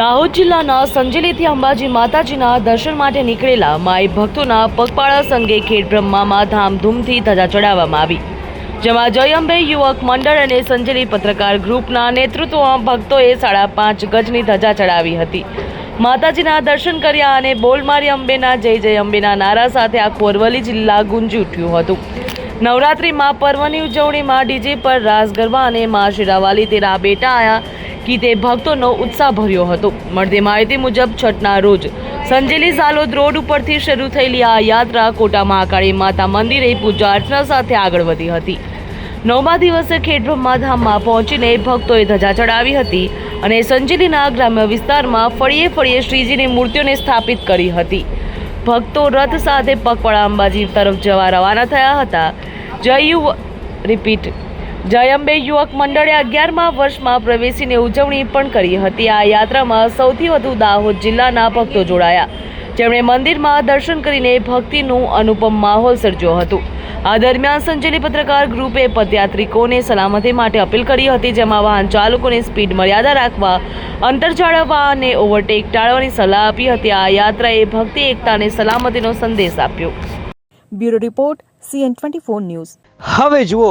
દાહોદ જિલ્લાના સંજેલીથી અંબાજી માતાજીના દર્શન માટે નીકળેલા માઈ ભક્તોના પગપાળા સંગે ખેડ બ્રહ્મામાં ધામધૂમથી ધજા ચડાવવામાં આવી. જેમાં જય અંબે યુવક મંડળ અને સંજેલી પત્રકાર ગ્રુપના નેતૃત્વમાં ભક્તોએ સાડા પાંચ ગજની ધજા ચડાવી હતી. માતાજીના દર્શન કર્યા અને બોલમારી અંબેના જય જય અંબેના નારા સાથે આખું અરવલ્લી જિલ્લા ગુંજી ઉઠ્યું હતું. નવરાત્રિમાં પર્વની ઉજવણીમાં ડીજે પર રાસ ગરબા અને મા શિરાવાલી તેરા બેટા આયા. ગીતે ભક્તોનો ઉત્સાહ ભર્યો હતો. મળતી માહિતી મુજબ છઠના રોજ સંજેલી સાલોદ રોડ ઉપરથી શરૂ થયેલી આ યાત્રા કોટા મહાકાળી માતા મંદિરે પૂજા અર્ચના સાથે આગળ વધી હતી. નવમા દિવસે ખેડબ્રહ્મા ધામમાં પહોંચીને ભક્તોએ ધજા ચડાવી હતી અને સંજેલીના ગ્રામ્ય વિસ્તારમાં ફળીએ ફળીએ શ્રીજીની મૂર્તિઓને સ્થાપિત કરી હતી. ભક્તો રથ સાથે પગપાળા અંબાજી તરફ જવા રવાના થયા હતા. જય યુ રિપીટ. જય અંબે યુવક મંડળે અગિયારમા વર્ષમાં પ્રવેશીને ઉજવણી પણ કરી હતી. આ યાત્રામાં સૌથી વધુ દાહોદ જિલ્લાના ભક્તો જોડાયા. જેમણે મંદિરમાં દર્શન કરીને ભક્તિનું અનુપમ માહોલ સર્જ્યો હતો. આ દરમિયાન સંજેલી પત્રકાર ગ્રુપે પદયાત્રિકોને સલામતી માટે અપીલ કરી હતી જેમાં વાહન ચાલકોને સ્પીડ મર્યાદા રાખવા અંતર જાળવવા અને ઓવરટેક ટાળવાની સલાહ આપી હતી. આ યાત્રાએ ભક્તિ એકતાને સલામતીનો સંદેશ આપ્યો. Bureau report CN twenty four news. હવે જુઓ